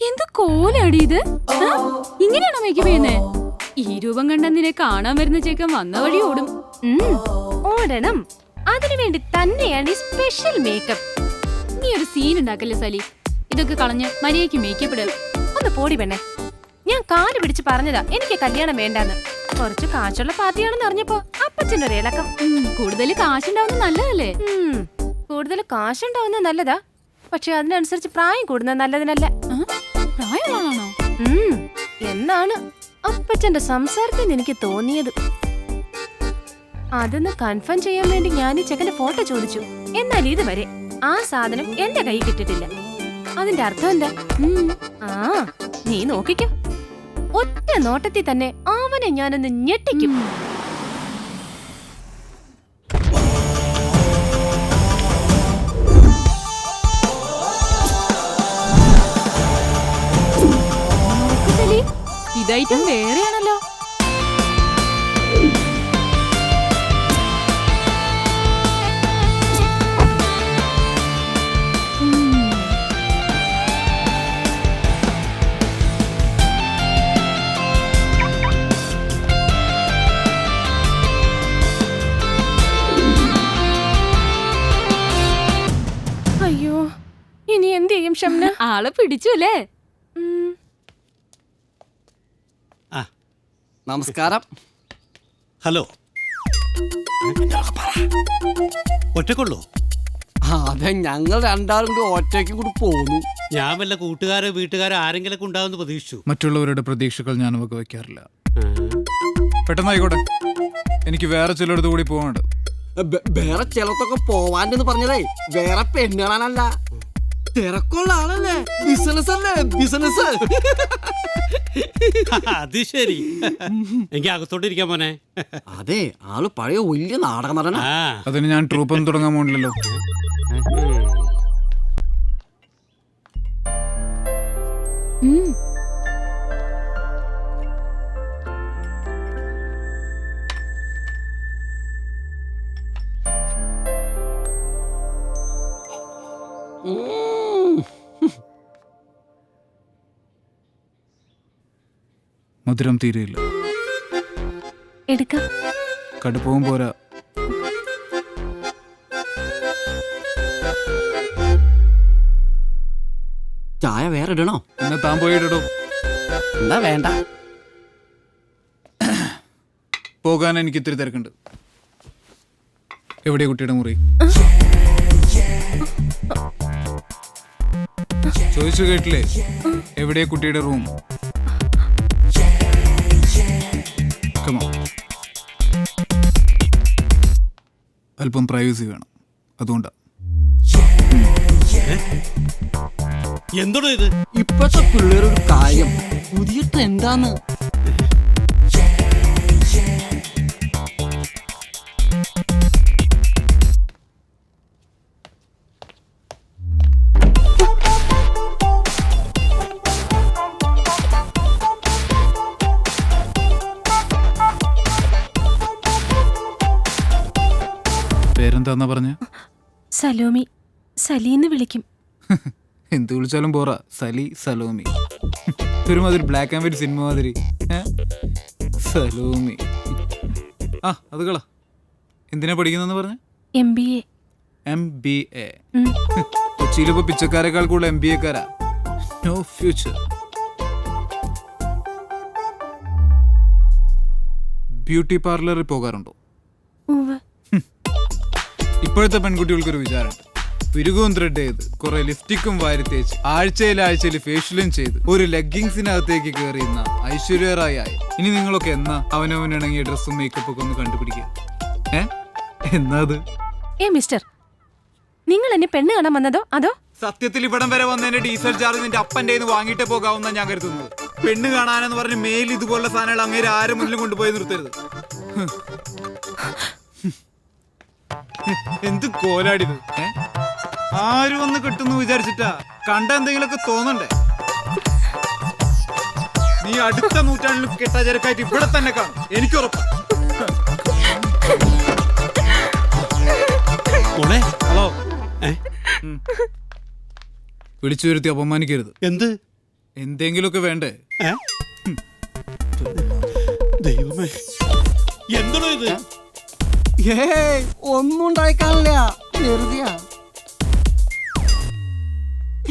എന്ത് കോലടി ഇത്? ഇങ്ങനെയാണോ മേക്കപ്പ് ചെയ്യുന്നേ? ഈ രൂപം കണ്ട നിന്നെ കാണാൻ വരുന്ന ചേക്കൻ വന്ന വഴി ഓടും. ഓടണം. അതിനുവേണ്ടി തന്നെയാണ് ഈ സ്പെഷ്യൽ മേക്കപ്പ് നീ ഒരു സീൻ ഉണ്ടാക്കല്ലേ സലി? ഇതൊക്കെ കളഞ്ഞ് മര്യാദയ്ക്ക് മേക്കപ്പ് ഇടും. ഒന്ന് പോടി പെണ്ണെ. ഞാൻ കാൽ പിടിച്ച് പറഞ്ഞതാ എനിക്ക് കല്യാണം വേണ്ടാന്ന്. കുറച്ച് കാശുള്ള പാർട്ടിയാണെന്ന് അറിഞ്ഞപ്പോ അപ്പച്ചന്റെ ഒരു ഇളക്കം. കൂടുതൽ കാശുണ്ടാവുന്ന നല്ലതല്ലേ? കൂടുതൽ കാശുണ്ടാവുന്ന നല്ലതാ. പക്ഷെ അതിനനുസരിച്ച് പ്രായം കൂടുന്നത് നല്ലതിനല്ല. ഉം, എന്നാണ് അപ്പച്ചന്റെ സംസാരത്തിൽ എനിക്ക് തോന്നിയത്. അതൊന്ന് കൺഫേം ചെയ്യാൻ വേണ്ടി ഞാൻ ഈ ചെക്കന്റെ ഫോട്ടോ ചോദിച്ചു. എന്നാൽ ഇതുവരെ ആ സാധനം എന്റെ കൈ കിട്ടിട്ടില്ല അതിന്റെ അർത്ഥം എന്താ. ആ നീ നോക്കിക്കോ. ഒറ്റ നോട്ടത്തിൽ തന്നെ അവനെ ഞാനൊന്ന് ഞെട്ടിക്കും. ഇതായിട്ടും വേറെയാണല്ലോ. അയ്യോ ഇനി എന്ത് ചെയ്യും ഷംന? ആളെ പിടിച്ചു അല്ലേ നമസ്കാരം. ഹലോ. ഒറ്റക്കുള്ളൂ? ആ, അതെ ഞങ്ങൾ രണ്ടാളും കൂടി ഒറ്റയ്ക്ക് കൂടി പോന്നു. ഞാൻ വല്ല കൂട്ടുകാരോ വീട്ടുകാരോ ആരെങ്കിലും ഉണ്ടാവുമെന്ന് പ്രതീക്ഷിച്ചു. മറ്റുള്ളവരുടെ പ്രതീക്ഷകൾ ഞാൻ നമുക്ക് വയ്ക്കാറില്ല പെട്ടെന്നായിക്കോട്ടെ. എനിക്ക് വേറെ ചിലയിടത്ത് കൂടി പോകാനുണ്ട് വേറെ ചിലത്തൊക്കെ പോവാണ്ടെന്ന് പറഞ്ഞതേ വേറെ പെണ്ണുകളാണല്ല തിരക്കുള്ള ആളല്ലേ? ബിസിനസ് അല്ലേ ബിസിനസ് അത് ശരി. എനിക്ക് അകത്തോട്ടിരിക്കാൻ പോനെ അതെ ആൾ പഴയ വലിയ നാടക നടന. അതിന് ഞാൻ ട്രൂപ്പൊന്നും തുടങ്ങാൻ പോണില്ലല്ലോ. ഉം. മധുരം തീരെയില്ല. എടുക്കാം. കടുപ്പവും പോരാ. ചായ വേറെ ഇടണോ എന്നാ താൻ പോയിട്ടോ എന്താ വേണ്ട. പോകാൻ എനിക്ക് ഇത്തിരി തിരക്കുണ്ട്. എവിടെ കുട്ടിയുടെ മുറി? ചോദിച്ചു കേട്ടില്ലേ? എവിടെയാ കുട്ടിയുടെ റൂം? കമോ അല്പം പ്രൈവസി വേണം. അതുകൊണ്ട്. എന്തോടോ ഇത്? ഇപ്പോഴത്തെ പിള്ളേരൊരു കാര്യം. പുതിയ ട്രെൻഡാന്ന് പേരെന്താന്നാ പറഞ്ഞ? സലോമി. സലീന്ന് വിളിക്കും. എന്ത് വിളിച്ചാലും പോറാ. സലി സലോമി. ഒരുമാതിരി ബ്ലാക്ക് ആൻഡ് വൈറ്റ് സിനിമ മാതിരി. സലോമി. ആ അത് കള. എന്തിനാ പഠിക്കുന്നെന്ന് പറഞ്ഞ? M B A M B A കൊച്ചിയിലിപ്പോ പിച്ചക്കാരെക്കാൾ കൂടുതൽ എം ബി എക്കാരാ നോ ഫ്യൂച്ചർ ബ്യൂട്ടി പാർലറിൽ പോകാറുണ്ടോ? ഇപ്പോഴത്തെ പെൺകുട്ടികൾക്കൊരു വിചാരമുണ്ട്. പിരുകവും ത്രെഡ് ചെയ്ത് കുറെ ലിപ്സ്റ്റിക്കും വാരി തേച്ച് ആഴ്ചയിൽ ആഴ്ചയിൽ ഫേഷ്യലും ചെയ്ത് ഒരു ലെഗിങ്സിനകത്തേക്ക് കയറിയുന്ന ഐശ്വര്യ റായ് ആയി. ഇനി നിങ്ങളൊക്കെ എന്നാ അവനവനിണങ്ങിയ ഡ്രസ്സും മേക്കപ്പ് ഒക്കെ ഒന്ന് കണ്ടുപിടിക്കുക? ഏ? എന്നാ ഏ മിസ്റ്റർ നിങ്ങൾ എന്നെ പെണ്ണ് കാണാൻ വന്നതോ? അതോ? സത്യത്തിൽ ഇവിടം വരെ വന്നതിന്റെ ഡീസൽ ചാർജ് നിന്റെ അപ്പന്റെ വാങ്ങിയിട്ട് പോകാവുന്ന ഞാൻ കരുതുന്നത്. പെണ്ണ് കാണാനെന്ന് പറഞ്ഞ് മേൽ ഇതുപോലുള്ള സാധനങ്ങൾ അങ്ങേര് ആരും മുന്നിൽ കൊണ്ടുപോയി നിർത്തരുത്. എന്ത് കോലാടിത്? ആരും ഒന്ന് കിട്ടുന്നു വിചാരിച്ചിട്ടാ. കണ്ട എന്തെങ്കിലുമൊക്കെ തോന്നണ്ടേ? നീ അടുത്ത നൂറ്റാണ്ടിൽ കെട്ടാചരക്കായിട്ട് ഇവിടെ തന്നെ കാണും. എനിക്കുറപ്പാ ഹലോ? വിളിച്ചു വരുത്തി അപമാനിക്കരുത്. എന്ത്? എന്തെങ്കിലുമൊക്കെ വേണ്ടേ? ദൈവമേ. എന്തോ ഇത്? ഏയ് ഒന്നും ഉണ്ടായി കാണില്ല വെറുതെയാ.